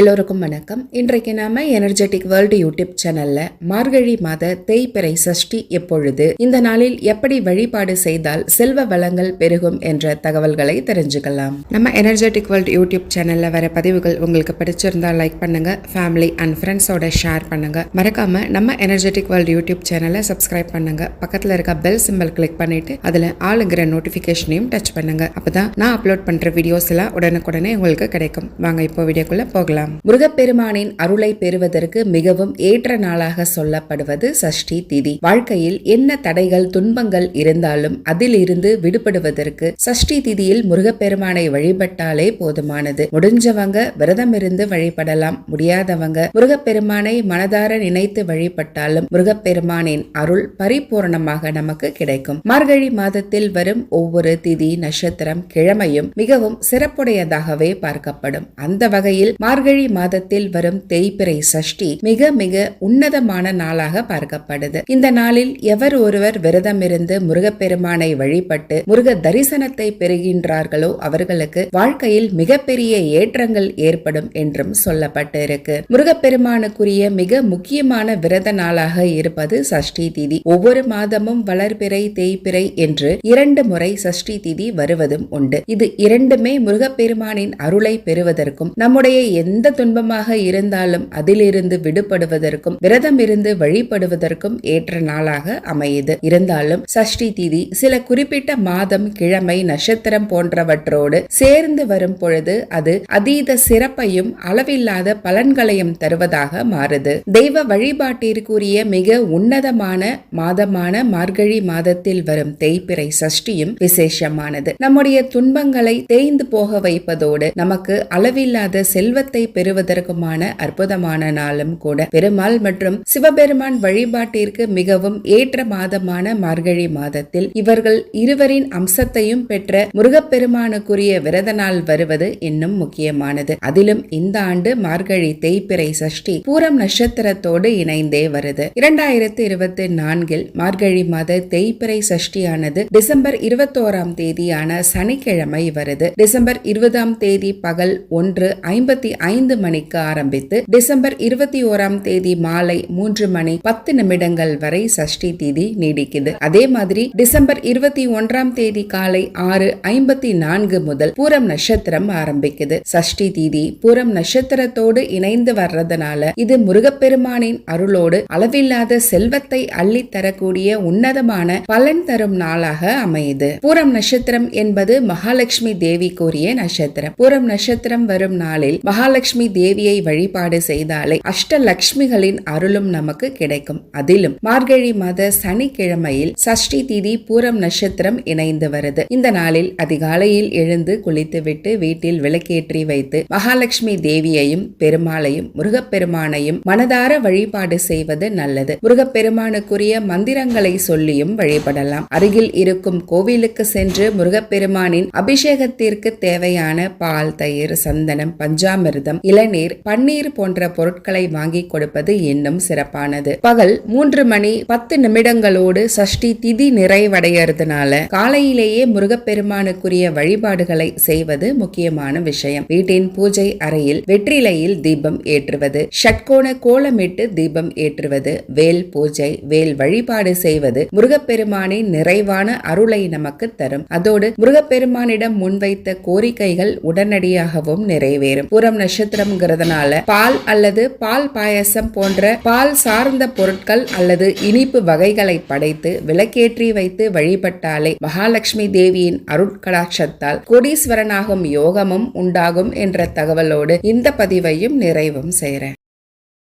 எல்லோருக்கும் வணக்கம். இன்றைக்கு நாம எனர்ஜெட்டிக் வேர்ல்டு யூடியூப் சேனல்ல மார்கழி மாத தேய்பிறை சஷ்டி எப்பொழுது இந்த நாளில் எப்படி வழிபாடு செய்தால் செல்வ வளங்கள் பெருகும் என்ற தகவல்களை தெரிஞ்சுக்கலாம். நம்ம எனர்ஜெட்டிக் வேர்ல்டு யூடியூப் சேனல்ல வர பதிவுகள் உங்களுக்கு பிடிச்சிருந்தா லைக் பண்ணுங்க ஃபேமிலி அண்ட் ஃப்ரெண்ட்ஸோட ஷேர் பண்ணுங்க. மறக்காம நம்ம எனர்ஜெட்டிக் வேர்ல்டு யூடியூப் சேனலை சப்ஸ்கிரைப் பண்ணுங்க. பக்கத்துல இருக்க பெல் சிம்பல் கிளிக் பண்ணிட்டு அதுல ஆளுங்கிற நோட்டிபிகேஷனையும் டச் பண்ணுங்க. அப்பதான் நான் அப்லோட் பண்ற வீடியோஸ் எல்லாம் உடனுக்குடனே உங்களுக்கு கிடைக்கும். வாங்க இப்போ வீடியோக்குள்ள போகலாம். முருகப்பெருமானின் அருளை பெறுவதற்கு மிகவும் ஏற்ற நாளாக சொல்லப்படுவது சஷ்டி திதி. வாழ்க்கையில் என்ன தடைகள் துன்பங்கள் இருந்தாலும் அதிலிருந்து விடுபடுவதற்கு சஷ்டி திதியில் முருகப்பெருமானை வழிபட்டாலே போதுமானது. முடிஞ்சவங்க விரதம் இருந்து வழிபடலாம். முடியாதவங்க முருகப்பெருமானை மனதார நினைத்து வழிபட்டாலும் முருகப்பெருமானின் அருள் பரிபூர்ணமாக நமக்கு கிடைக்கும். மார்கழி மாதத்தில் வரும் ஒவ்வொரு திதி நட்சத்திரம் கிழமையும் மிகவும் சிறப்புடையதாகவே பார்க்கப்படும். அந்த வகையில் மார்கழி மாதத்தில் வரும் தேய்பிறை சஷ்டி மிக மிக உன்னதமான நாளாக பார்க்கப்படுது. இந்த நாளில் எவர் ஒருவர் விரதமிருந்து முருகப்பெருமானை வழிபட்டு முருக தரிசனத்தை பெறுகின்றார்களோ அவர்களுக்கு வாழ்க்கையில் மிகப்பெரிய ஏற்றங்கள் ஏற்படும் என்றும் சொல்லப்பட்டு இருக்கு முருகப்பெருமானுக்குரிய மிக முக்கியமான விரத நாளாக இருப்பது சஷ்டி திதி. ஒவ்வொரு மாதமும் வளர்பிறை தேய்பிறை என்று இரண்டு முறை சஷ்டி திதி வருவதும் உண்டு. இது இரண்டுமே முருகப்பெருமானின் அருளை பெறுவதற்கும் நம்முடைய எந்த துன்பமாக இருந்தாலும் அதிலிருந்து விடுபடுவதற்கும் விரதம் இருந்து வழிபடுவதற்கும் ஏற்ற நாளாக அமையுது. இருந்தாலும் சஷ்டி திதி சில குறிப்பிட்ட மாதம் கிழமை நட்சத்திரம் போன்றவற்றோடு சேர்ந்து வரும் பொழுது அது அதீத சிறப்பையும் அளவில்லாத பலன்களையும் தருவதாக மாறுது. தெய்வ வழிபாட்டிற்குரிய மிக உன்னதமான மாதமான மார்கழி மாதத்தில் வரும் தேய்பிறை சஷ்டியும் விசேஷமானது. நம்முடைய துன்பங்களை தேய்ந்து போக வைப்பதோடு நமக்கு அளவில்லாத செல்வத்தை பெறுவதற்குமான அற்புதமான நாளும் கூட. பெருமாள் மற்றும் சிவபெருமான் வழிபாட்டிற்கு மிகவும் ஏற்ற மாதமான மார்கழி மாதத்தில் இவர்கள் இருவரின் அம்சத்தையும் பெற்ற முருகப்பெருமானுக்குரிய விரத நாள் வருவது இன்னும் முக்கியமானது. அதிலும் இந்த ஆண்டு மார்கழி தேய்பிறை சஷ்டி பூரம் நட்சத்திரத்தோடு இணைந்தே வருது. இரண்டாயிரத்தி இருபத்தி நான்கில் மார்கழி மாத தேய்பிறை சஷ்டியானது டிசம்பர் இருபத்தோராம் தேதியான சனிக்கிழமை வருது. டிசம்பர் இருபதாம் தேதி பகல் ஒன்று ஐம்பத்தி ஐந்து மணிக்கு ஆரம்பித்து டிசம்பர் இருபத்தி ஓராம் தேதி மாலை மூன்று மணி பத்து நிமிடங்கள் வரை சஷ்டி தீதி நீடிக்குது. அதே மாதிரி டிசம்பர் இருபத்தி ஒன்றாம் தேதி காலை ஆறு ஐம்பத்தி நான்கு முதல் பூரம் நட்சத்திரம் ஆரம்பிக்குது. சஷ்டி தீதி பூரம் நட்சத்திரத்தோடு இணைந்து வர்றதுனால இது முருகப்பெருமானின் அருளோடு அளவில்லாத செல்வத்தை அள்ளி தரக்கூடிய உன்னதமான பலன் தரும் நாளாக அமையுது. பூரம் நட்சத்திரம் என்பது மகாலட்சுமி தேவி கூறிய நட்சத்திரம். பூரம் நட்சத்திரம் வரும் நாளில் மகாலட்சுமி தேவியை வழிபாடு செய்தாலே அஷ்டலக்ஷ்மிகளின் அருளும் நமக்கு கிடைக்கும். அதிலும் மார்கழி மாத சனிக்கிழமையில் சஷ்டி திதி பூரம் நட்சத்திரம் இணைந்து வருது. இந்த நாளில் அதிகாலையில் எழுந்து குளித்துவிட்டு வீட்டில் விளக்கேற்றி வைத்து மகாலட்சுமி தேவியையும் பெருமாளையும் முருகப்பெருமானையும் மனதார வழிபாடு செய்வது நல்லது. முருகப்பெருமானுக்குரிய மந்திரங்களை சொல்லியும் வழிபடலாம். அருகில் இருக்கும் கோவிலுக்கு சென்று முருகப்பெருமானின் அபிஷேகத்திற்கு தேவையான பால் தயிர் சந்தனம் பஞ்சாமிர்தம் இளநீர் பன்னீர் போன்ற பொருட்களை வாங்கி கொடுப்பது இன்னும் சிறப்பானது. பகல் மூன்று மணி பத்து நிமிடங்களோடு சஷ்டி திதி நிறைவடையறதுனால காலையிலேயே முருகப்பெருமானுக்குரிய வழிபாடுகளை செய்வது முக்கியமான விஷயம். வீட்டின் பூஜை அறையில் வெற்றிலையில் தீபம் ஏற்றுவது ஷட்கோண கோலமிட்டு தீபம் ஏற்றுவது வேல் பூஜை வேல் வழிபாடு செய்வது முருகப்பெருமானின் நிறைவான அருளை நமக்கு தரும். அதோடு முருகப்பெருமானிடம் முன்வைத்த கோரிக்கைகள் உடனடியாகவும் நிறைவேறும். புறம் நஷ நட்சத்திரம்ங்கிறதுனால பால் அல்லது பால் பாயசம் போன்ற பால் சார்ந்த பொருட்கள் அல்லது இனிப்பு வகைகளை படைத்து விளக்கேற்றி வைத்து வழிபட்டாலே மகாலட்சுமி தேவியின் அருட்கடாட்சத்தால் கோடீஸ்வரனாகும் யோகமும் உண்டாகும் என்ற தகவலோடு இந்த பதிவையும் நிறைவும் செய்கிறேன்.